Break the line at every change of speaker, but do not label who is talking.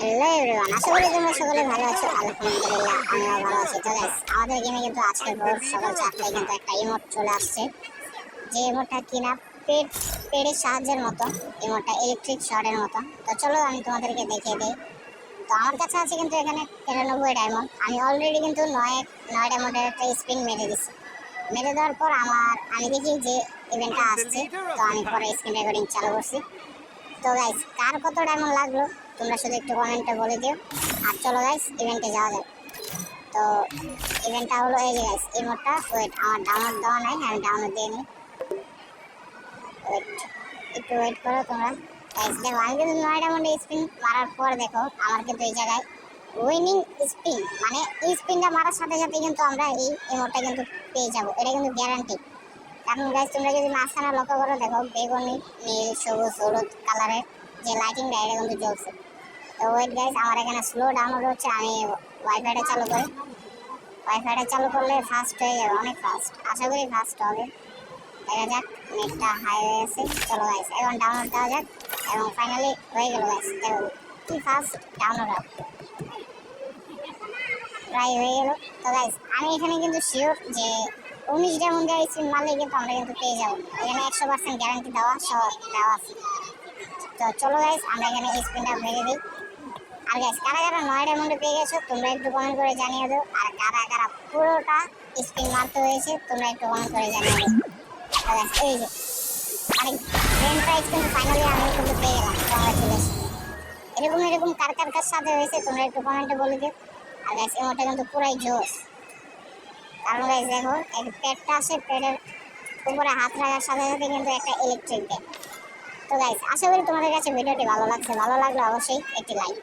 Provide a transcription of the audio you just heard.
Hello everyone আশা করি তোমরা সকলে ভালো আছো। আলহামদুলিল্লাহ, আমিও ভালো আছি। তো গাইস আমাদের গেমে কিন্তু আজকে ভোর সকাল চারটায় কিন্তু একটা ইমোট চলে আসছে। যে ইমোটটা কিনা পেট, পেটের সাহায্যের মতো ইমোটটা ইলেকট্রিক শর্টের মতো। তো চলো আমি তোমাদেরকে দেখিয়ে দিই। তো আমার কাছে আছে কিন্তু এখানে তিরানব্বই ডায়মন্ড আমি অলরেডি কিন্তু নয় নয় ডায়মন্ডের একটা স্পিন মেরে দিছি। মেরে দেওয়ার পর আমার, আমি দেখি যে ইভেন্টটা আসছে। তো আমি পরে স্ক্রিন রেকর্ডিং চালু করছি। তো গাইস কার কত ডায়মন্ড লাগল? তোমরা শুধু একটু কমেন্টে বলে দিও। আর চলো গাইস ইভেন্টে যাওয়া যাক। তো ইভেন্টটা হলো এই যে গাইস ইমোটটা ওয়েট আমার ডাউনলোড দেওয়া নাই, আমি ডাউনলোড দিয়ে নিই। ওয়েট একটু ওয়েট করো তোমরা। গাইস দেখো, আমি কিন্তু নয় ডায়মন্ডে স্পিন মারার পর দেখো, আমার কিন্তু এই জায়গায় উইনিং স্পিন মানে এই স্পিনটা মারার সাথে সাথে কিন্তু আমরা এই ইমোটটা কিন্তু পেয়ে যাব। এটা কিন্তু গ্যারান্টি কারণ গাইস তোমরা যদি মাঝখানে লক্ষ্য করো, দেখো, বেগুনি, নীল, সবুজ, হলুদ কালারের যে লাইটিংটা এটা কিন্তু জ্বলছে। তো ওয়েট গাইস আমার এখানে স্লো ডাউনলোড হচ্ছে, আমি ওয়াইফাইটা চালু করি। ওয়াইফাইটা চালু করলে ফাস্ট হয়ে যাবে, অনেক ফাস্ট আশা করি ফাস্ট হবে। দেখা যাক, নেটটা হাই হয়ে গেছে। চলো গাইস এখন ডাউনলোড দেওয়া যাক, এবং ফাইনালি হয়ে গেল গাইস দেখো কি ফাস্ট ডাউনলোড হবে। প্রায় হয়ে গেল। তো গাইস আমি এখানে কিন্তু শিওর যে উনিশটা মধ্যে স্পিন মারলে কিন্তু আমরা কিন্তু পেয়ে যাব। এখানে একশো পার্সেন্ট গ্যারান্টি দেওয়া সহ দেওয়া আছে। তো চলো গাইস আমরা এখানে স্পিনটা ভেঙে দিই। আর গাইস কারা কারা নয়টার মধ্যে পেয়ে গেছো তোমরা একটু কমেন্ট করে জানিয়ে দাও। আর কারা কারা পুরোটা স্পিন মারতে হয়েছে তোমরা একটু কমেন্ট করে জানিয়ে দাও। তো guys, এই যে পেয়ে গেলাম এরকম এরকম কার কার কার সাথে হয়েছে তোমরা একটু কমেন্টে বলে দিও। আর গাইস এমনটা কিন্তু পুরাই জোশ। কারণ গাইস দেখো এই পেটটা আছে পেটের উপরে হাত রাখার সাথে সাথে কিন্তু একটা ইলেকট্রিক দেয় তো গাইস আশা করি তোমাদের কাছে ভিডিওটি ভালো লাগছে। ভালো লাগলে অবশ্যই একটি লাইক